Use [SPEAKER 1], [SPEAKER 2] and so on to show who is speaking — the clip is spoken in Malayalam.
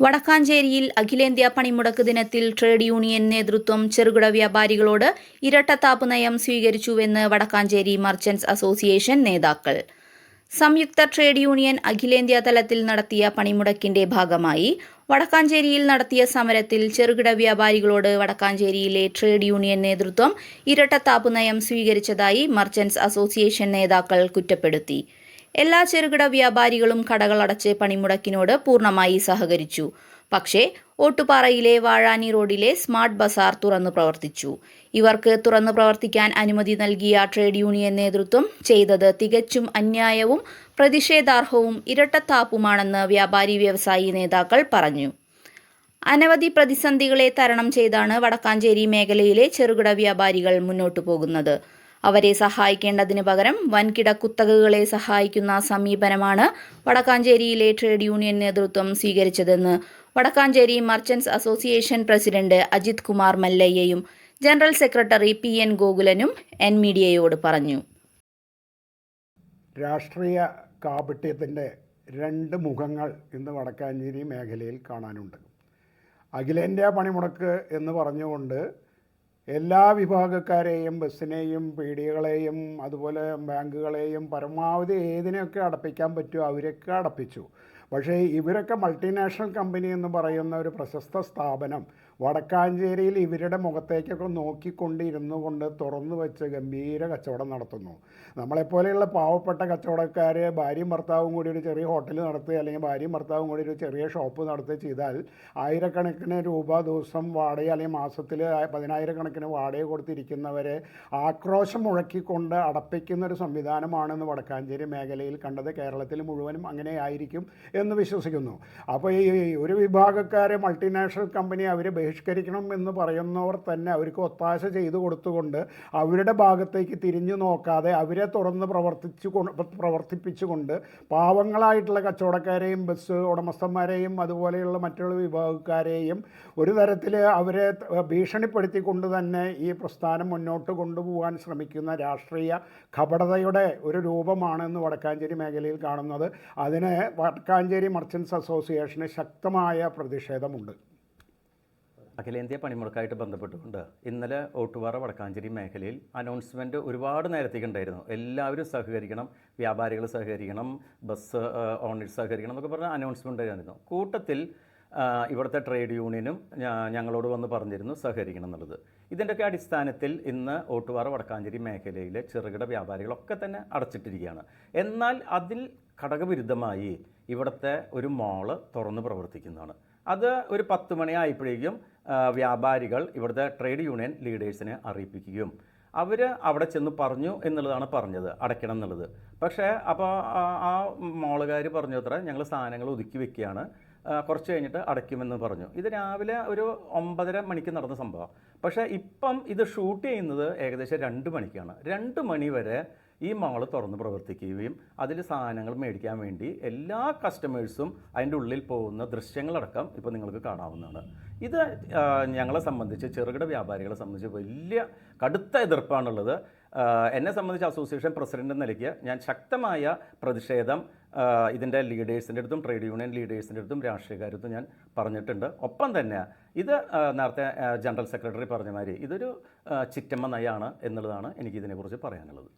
[SPEAKER 1] വടക്കാഞ്ചേരിയിൽ അഖിലേന്ത്യാ പണിമുടക്ക് ദിനത്തിൽ ട്രേഡ് യൂണിയൻ നേതൃത്വം ചെറുകിട വ്യാപാരികളോട് ഇരട്ടത്താപ്പ് നയം സ്വീകരിച്ചുവെന്ന് വടക്കാഞ്ചേരി മർച്ചന്റ്സ് അസോസിയേഷൻ നേതാക്കൾ. സംയുക്ത ട്രേഡ് യൂണിയൻ അഖിലേന്ത്യാ തലത്തിൽ നടത്തിയ പണിമുടക്കിന്റെ ഭാഗമായി വടക്കാഞ്ചേരിയിൽ നടത്തിയ സമരത്തിൽ ചെറുകിട വ്യാപാരികളോട് വടക്കാഞ്ചേരിയിലെ ട്രേഡ് യൂണിയൻ നേതൃത്വം ഇരട്ടത്താപ്പ് നയം സ്വീകരിച്ചതായി മർച്ചന്റ്സ് അസോസിയേഷൻ നേതാക്കൾ കുറ്റപ്പെടുത്തി. എല്ലാ ചെറുകിട വ്യാപാരികളും കടകൾ കടകളടച്ച് പണിമുടക്കിനോട് പൂർണമായി സഹകരിച്ചു. പക്ഷേ ഓട്ടുപാറയിലെ വാഴാനി റോഡിലെ സ്മാർട്ട് ബസാർ തുറന്നു പ്രവർത്തിച്ചു. ഇവർക്ക് തുറന്നു പ്രവർത്തിക്കാൻ അനുമതി നൽകിയ ട്രേഡ് യൂണിയൻ നേതൃത്വം ചെയ്തത് തികച്ചും അന്യായവും പ്രതിഷേധാർഹവും ഇരട്ടത്താപ്പുമാണെന്ന് വ്യാപാരി വ്യവസായി നേതാക്കൾ പറഞ്ഞു. അനവധി പ്രതിസന്ധികളെ തരണം ചെയ്താണ് വടക്കാഞ്ചേരി മേഖലയിലെ ചെറുകിട വ്യാപാരികൾ മുന്നോട്ടു പോകുന്നത്. അവരെ സഹായിക്കേണ്ടതിന് പകരം വൻകിട കുത്തകകളെ സഹായിക്കുന്ന സമീപനമാണ് വടക്കാഞ്ചേരിയിലെ ട്രേഡ് യൂണിയൻ നേതൃത്വം സ്വീകരിച്ചതെന്ന് Vadakkanchery merchants association president Ajith Kumar മല്ലയ്യയും general secretary P N ഗോകുലനും എൻ മീഡിയയോട് പറഞ്ഞു.
[SPEAKER 2] രാഷ്ട്രീയ കാപട്യത്തിന്റെ രണ്ട് മുഖങ്ങൾ ഇന്ന് വടക്കാഞ്ചേരി മേഖലയിൽ കാണാനുണ്ട്. അഖിലേന്ത്യാ പണിമുടക്ക് എന്ന് പറഞ്ഞുകൊണ്ട് എല്ലാ വിഭാഗക്കാരെയും ബസ്സിനെയും പീടികകളെയും അതുപോലെ ബാങ്കുകളെയും പരമാവധി ഏതിനെയൊക്കെ അടപ്പിക്കാൻ പറ്റുമോ അവരൊക്കെ അടപ്പിച്ചു. പക്ഷേ ഇവരൊക്കെ മൾട്ടിനാഷണൽ കമ്പനി എന്ന് പറയുന്ന ഒരു പ്രശസ്ത സ്ഥാപനം. വടക്കാഞ്ചേരിയിൽ ഇവരുടെ മുഖത്തേക്കൊക്കെ നോക്കിക്കൊണ്ടിരുന്നു കൊണ്ട് തുറന്നു വെച്ച് ഗംഭീര കച്ചവടം നടത്തുന്നു. നമ്മളെപ്പോലെയുള്ള പാവപ്പെട്ട കച്ചവടക്കാർ ഭാര്യയും ഭർത്താവും കൂടി ഒരു ചെറിയ ഹോട്ടൽ നടത്തുക അല്ലെങ്കിൽ ഭാര്യയും ഭർത്താവും കൂടി ഒരു ചെറിയ ഷോപ്പ് നടത്തുക ചെയ്താൽ ആയിരക്കണക്കിന് രൂപ ദിവസം വാടക അല്ലെങ്കിൽ മാസത്തിൽ പതിനായിരക്കണക്കിന് വാടക കൊടുത്തിരിക്കുന്നവരെ ആക്രോശം മുഴക്കിക്കൊണ്ട് അടപ്പിക്കുന്ന ഒരു സംവിധാനമാണെന്ന് വടക്കാഞ്ചേരി മേഖലയിൽ കണ്ടത് കേരളത്തിൽ മുഴുവനും അങ്ങനെ ആയിരിക്കും എന്ന് വിശ്വസിക്കുന്നു. അപ്പോൾ ഈ ഒരു വിഭാഗക്കാരെ മൾട്ടിനാഷണൽ കമ്പനി അവർ ബഹിഷ്കരിക്കണം എന്ന് പറയുന്നവർ തന്നെ അവർക്ക് ഒത്താശ ചെയ്തു കൊടുത്തുകൊണ്ട് അവരുടെ ഭാഗത്തേക്ക് തിരിഞ്ഞു നോക്കാതെ അവരെ തുറന്ന് പ്രവർത്തിച്ചു കൊണ്ട് പ്രവർത്തിപ്പിച്ചുകൊണ്ട് പാവങ്ങളായിട്ടുള്ള കച്ചവടക്കാരെയും ബസ് ഉടമസ്ഥന്മാരെയും അതുപോലെയുള്ള മറ്റുള്ള വിഭാഗക്കാരെയും ഒരു തരത്തിൽ അവരെ ഭീഷണിപ്പെടുത്തിക്കൊണ്ട് തന്നെ ഈ പ്രസ്ഥാനം മുന്നോട്ട് കൊണ്ടുപോകാൻ ശ്രമിക്കുന്ന രാഷ്ട്രീയ കപടതയുടെ ഒരു രൂപമാണെന്ന് വടക്കാഞ്ചേരി മേഖലയിൽ കാണുന്നത്. അതിന് വടക്കാഞ്ചേരി മർച്ചൻസ് അസോസിയേഷന് ശക്തമായ പ്രതിഷേധമുണ്ട്.
[SPEAKER 3] അഖിലേന്ത്യാ പണിമുടക്കായിട്ട് ബന്ധപ്പെട്ടുകൊണ്ട് ഇന്നലെ ഓട്ടുപാറ വടക്കാഞ്ചേരി മേഖലയിൽ അനൗൺസ്മെന്റ് ഒരുപാട് നേരത്തേക്ക് ഉണ്ടായിരുന്നു. എല്ലാവരും സഹകരിക്കണം വ്യാപാരികൾ സഹകരിക്കണം ബസ് ഓണേഴ്സ് സഹകരിക്കണം എന്നൊക്കെ പറഞ്ഞ അനൗൺസ്മെന്റ് ആയിരുന്നു കൂട്ടത്തിൽ ഇവിടുത്തെ ട്രേഡ് യൂണിയനും ഞങ്ങളോട് വന്ന് പറഞ്ഞിരുന്നു സഹകരിക്കണം എന്നുള്ളത്. ഇതിന്റെയൊക്കെ അടിസ്ഥാനത്തിൽ ഇന്ന് ഓട്ടുപാറ വടക്കാഞ്ചേരി മേഖലയിലെ ചെറുകിട വ്യാപാരികളൊക്കെ തന്നെ അടച്ചിട്ടിരിക്കുകയാണ്. എന്നാൽ അതിൽ ഘടകവിരുദ്ധമായി ഇവിടുത്തെ ഒരു മോൾ തുറന്ന് പ്രവർത്തിക്കുന്നതാണ്. അത് ഒരു പത്ത് മണിയായപ്പോഴേക്കും വ്യാപാരികൾ ഇവിടുത്തെ ട്രേഡ് യൂണിയൻ ലീഡേഴ്സിനെ അറിയിപ്പിക്കുകയും അവർ അവിടെ ചെന്ന് പറഞ്ഞു എന്നുള്ളതാണ് പറഞ്ഞത് അടയ്ക്കണം എന്നുള്ളത്. പക്ഷേ അപ്പോൾ ആ മോളുകാർ പറഞ്ഞു അത്ര ഞങ്ങൾ സാധനങ്ങൾ ഒതുക്കി വെക്കുകയാണ്. കുറച്ച് കഴിഞ്ഞിട്ട് അടയ്ക്കുമെന്ന് പറഞ്ഞു. ഇത് രാവിലെ ഒരു ഒമ്പതര മണിക്ക് നടന്ന സംഭവം. പക്ഷേ ഇപ്പം ഇത് ഷൂട്ട് ചെയ്യുന്നത് ഏകദേശം രണ്ട് മണിക്കാണ്. രണ്ട് മണി വരെ ഈ മാൾ തുറന്ന് പ്രവർത്തിക്കുകയും അതിൽ സാധനങ്ങൾ മേടിക്കാൻ വേണ്ടി എല്ലാ കസ്റ്റമേഴ്സും അതിന്റെ ഉള്ളിൽ പോകുന്ന ദൃശ്യങ്ങളടക്കം ഇപ്പോൾ നിങ്ങൾക്ക് കാണാവുന്നതാണ്. ഇത് ഞങ്ങളെ സംബന്ധിച്ച് ചെറുകിട വ്യാപാരികളെ സംബന്ധിച്ച് വലിയ കടുത്ത എതിർപ്പാണുള്ളത്. എന്നെ സംബന്ധിച്ച് അസോസിയേഷൻ പ്രസിഡന്റ് നിലയ്ക്ക് ഞാൻ ശക്തമായ പ്രതിഷേധം ഇതിന്റെ ലീഡേഴ്സിന്റെ അടുത്തും ട്രേഡ് യൂണിയൻ ലീഡേഴ്സിന്റെ അടുത്തും രാഷ്ട്രീയക്കാരത്തും ഞാൻ പറഞ്ഞിട്ടുണ്ട്. ഒപ്പം തന്നെ ഇത് നേരത്തെ ജനറൽ സെക്രട്ടറി പറഞ്ഞ മാതിരി ഇതൊരു ചിറ്റമ്മ നയാണ് എന്നുള്ളതാണ് എനിക്ക് ഇതിനെക്കുറിച്ച് പറയാനുള്ളത്.